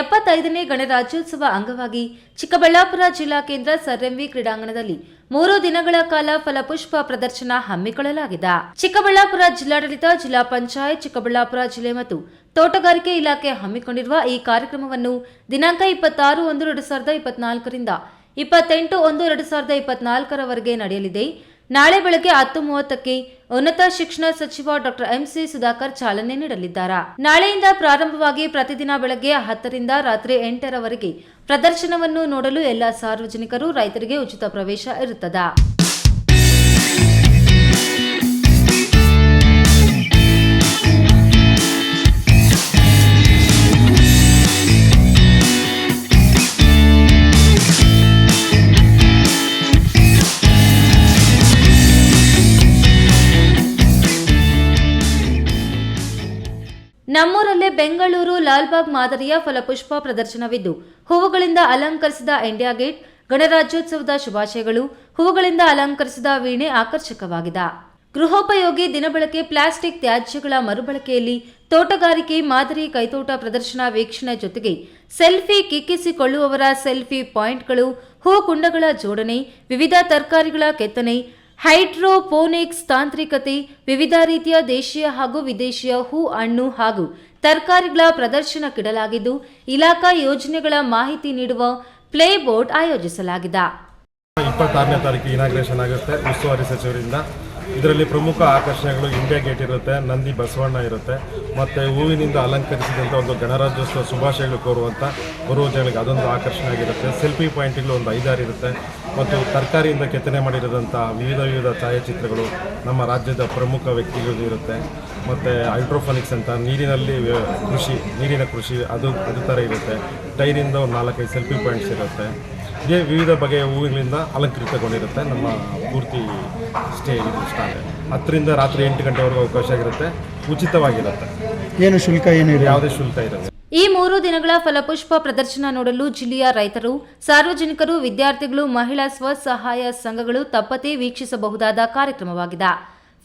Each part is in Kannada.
ಎಪ್ಪತ್ತೈದನೇ ಗಣರಾಜ್ಯೋತ್ಸವ ಅಂಗವಾಗಿ ಚಿಕ್ಕಬಳ್ಳಾಪುರ ಜಿಲ್ಲಾ ಕೇಂದ್ರ ಸರ್ಎಂವಿ ಕ್ರೀಡಾಂಗಣದಲ್ಲಿ ಮೂರು ದಿನಗಳ ಕಾಲ ಫಲಪುಷ್ಪ ಪ್ರದರ್ಶನ ಹಮ್ಮಿಕೊಳ್ಳಲಾಗಿದೆ. ಚಿಕ್ಕಬಳ್ಳಾಪುರ ಜಿಲ್ಲಾಡಳಿತ, ಜಿಲ್ಲಾ ಪಂಚಾಯತ್, ಚಿಕ್ಕಬಳ್ಳಾಪುರ ಜಿಲ್ಲೆ ಮತ್ತು ತೋಟಗಾರಿಕೆ ಇಲಾಖೆ ಹಮ್ಮಿಕೊಂಡಿರುವ ಈ ಕಾರ್ಯಕ್ರಮವನ್ನು ದಿನಾಂಕ ಇಪ್ಪತ್ತಾರು ಒಂದು ಎರಡು ಸಾವಿರದ ಇಪ್ಪತ್ನಾಲ್ಕರಿಂದ ಇಪ್ಪತ್ತೆಂಟು ಒಂದು ಎರಡು ಸಾವಿರದ ಇಪ್ಪತ್ನಾಲ್ಕರವರೆಗೆ ನಡೆಯಲಿದೆ. ನಾಳೆ ಬೆಳಗ್ಗೆ ಹತ್ತು ಮೂವತ್ತಕ್ಕೆ ಉನ್ನತ ಶಿಕ್ಷಣ ಸಚಿವ ಡಾಕ್ಟರ್ ಎಂಸಿ ಸುಧಾಕರ್ ಚಾಲನೆ ನೀಡಲಿದ್ದಾರೆ. ನಾಳೆಯಿಂದ ಪ್ರಾರಂಭವಾಗಿ ಪ್ರತಿದಿನ ಬೆಳಗ್ಗೆ ಹತ್ತರಿಂದ ರಾತ್ರಿ ಎಂಟರವರೆಗೆ ಪ್ರದರ್ಶನವನ್ನು ನೋಡಲು ಎಲ್ಲ ಸಾರ್ವಜನಿಕರು ರೈತರಿಗೆ ಉಚಿತ ಪ್ರವೇಶ ಇರುತ್ತದೆ. ನಮ್ಮೂರಲ್ಲೇ ಬೆಂಗಳೂರು ಲಾಲ್ಬಾಗ್ ಮಾದರಿಯ ಫಲಪುಷ್ಪ ಪ್ರದರ್ಶನವಿದ್ದು, ಹೂವುಗಳಿಂದ ಅಲಂಕರಿಸಿದ ಇಂಡಿಯಾ ಗೇಟ್ ಗಣರಾಜ್ಯೋತ್ಸವದ ಶುಭಾಶಯಗಳು, ಹೂವುಗಳಿಂದ ಅಲಂಕರಿಸಿದ ವೀಣೆ ಆಕರ್ಷಕವಾಗಿದೆ. ಗೃಹೋಪಯೋಗಿ ದಿನಬಳಕೆ ಪ್ಲಾಸ್ಟಿಕ್ ತ್ಯಾಜ್ಯಗಳ ಮರುಬಳಕೆಯಲ್ಲಿ ತೋಟಗಾರಿಕೆ ಮಾದರಿ ಕೈತೋಟ ಪ್ರದರ್ಶನ ವೀಕ್ಷಣೆ ಜೊತೆಗೆ ಸೆಲ್ಫಿ ಕಿಕ್ಕಿಸಿಕೊಳ್ಳುವವರ ಸೆಲ್ಫಿ ಪಾಯಿಂಟ್ಗಳು ಹೂ ಕುಂಡಗಳ ಜೋಡಣೆ, ವಿವಿಧ ತರಕಾರಿಗಳ ಕೆತ್ತನೆ ಹೈಡ್ರೋಪೋನಿಕ್ಸ್ ತಾಂತ್ರಿಕತೆ, ವಿವಿಧ ರೀತಿಯ ದೇಶೀಯ ಹಾಗೂ ವಿದೇಶಿಯ ಹೂ, ಹಣ್ಣು ಹಾಗೂ ತರಕಾರಿಗಳ ಪ್ರದರ್ಶನಕ್ಕಿಡಲಾಗಿದ್ದು, ಇಲಾಖಾ ಯೋಜನೆಗಳ ಮಾಹಿತಿ ನೀಡುವ ಪ್ಲೇ ಬೋರ್ಡ್ ಆಯೋಜಿಸಲಾಗಿದೆ. ಇಪ್ಪತ್ತಾರನೇ ತಾರೀಕು ಇನಾಗ್ರೇಷನ್ ಆಗುತ್ತೆ, ಉಸ್ತುವಾರಿ ಸಚಿವರಿಂದ. ಇದರಲ್ಲಿ ಪ್ರಮುಖ ಆಕರ್ಷಣೆಗಳು ಇಂಡಿಯಾ ಗೇಟ್ ಇರುತ್ತೆ, ನಂದಿ ಬಸವಣ್ಣ ಇರುತ್ತೆ, ಮತ್ತು ಹೂವಿನಿಂದ ಅಲಂಕರಿಸಿದಂಥ ಒಂದು ಗಣರಾಜ್ಯೋತ್ಸವ ಶುಭಾಶಯಗಳು ಕೋರುವಂಥ ಬರುವ ಜನಗಳಿಗೆ ಅದೊಂದು ಆಕರ್ಷಣೆ ಆಗಿರುತ್ತೆ ಸೆಲ್ಫಿ ಪಾಯಿಂಟ್ಗಳು ಒಂದು ಐದಾರು ಇರುತ್ತೆ. ಮತ್ತು ತರಕಾರಿಯಿಂದ ಕೆತ್ತನೆ ಮಾಡಿರೋದಂಥ ವಿವಿಧ ವಿವಿಧ ಛಾಯಾಚಿತ್ರಗಳು ನಮ್ಮ ರಾಜ್ಯದ ಪ್ರಮುಖ ವ್ಯಕ್ತಿಗಳು ಇರುತ್ತೆ. ಮತ್ತು ಹೈಡ್ರೋಫೋನಿಕ್ಸ್ ಅಂತ ನೀರಿನಲ್ಲಿ ಕೃಷಿ ನೀರಿನ ಕೃಷಿ ಅದು ಅದು ಥರ ಇರುತ್ತೆ. ಟೈರಿಂದ ಒಂದು ನಾಲ್ಕೈದು ಸೆಲ್ಫಿ ಪಾಯಿಂಟ್ಸ್ ಇರುತ್ತೆ. ಹೀಗೆ ವಿವಿಧ ಬಗೆಯ ಹೂವುಗಳಿಂದ ಅಲಂಕೃತಗೊಂಡಿರುತ್ತೆ. ನಮ್ಮ ಪೂರ್ತಿ ಸ್ಟೇ ಇದು ಸ್ಟಾಲ್ ಹತ್ತರಿಂದ ರಾತ್ರಿ ಎಂಟು ಗಂಟೆವರೆಗೂ ಅವಕಾಶ ಆಗಿರುತ್ತೆ ಉಚಿತವಾಗಿರುತ್ತೆ. ಏನು ಶುಲ್ಕ ಏನು ಯಾವುದೇ ಶುಲ್ಕ ಇರುತ್ತೆ ಈ ಮೂರು ದಿನಗಳ ಫಲಪುಷ್ಪ ಪ್ರದರ್ಶನ ನೋಡಲು ಜಿಲ್ಲೆಯ ರೈತರು, ಸಾರ್ವಜನಿಕರು, ವಿದ್ಯಾರ್ಥಿಗಳು, ಮಹಿಳಾ ಸ್ವಸಹಾಯ ಸಂಘಗಳು ತಪ್ಪದೇ ವೀಕ್ಷಿಸಬಹುದಾದ ಕಾರ್ಯಕ್ರಮವಾಗಿದೆ.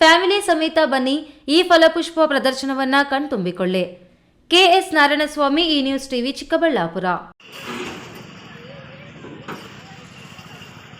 ಫ್ಯಾಮಿಲಿ ಸಮೇತ ಬನ್ನಿ, ಈ ಫಲಪುಷ್ಪ ಪ್ರದರ್ಶನವನ್ನ ಕಣ್ತುಂಬಿಕೊಳ್ಳಿ. ಕೆಎಸ್ ನಾರಾಯಣಸ್ವಾಮಿ, ಈ ನ್ಯೂಸ್ ಟಿವಿ ಚಿಕ್ಕಬಳ್ಳಾಪುರ.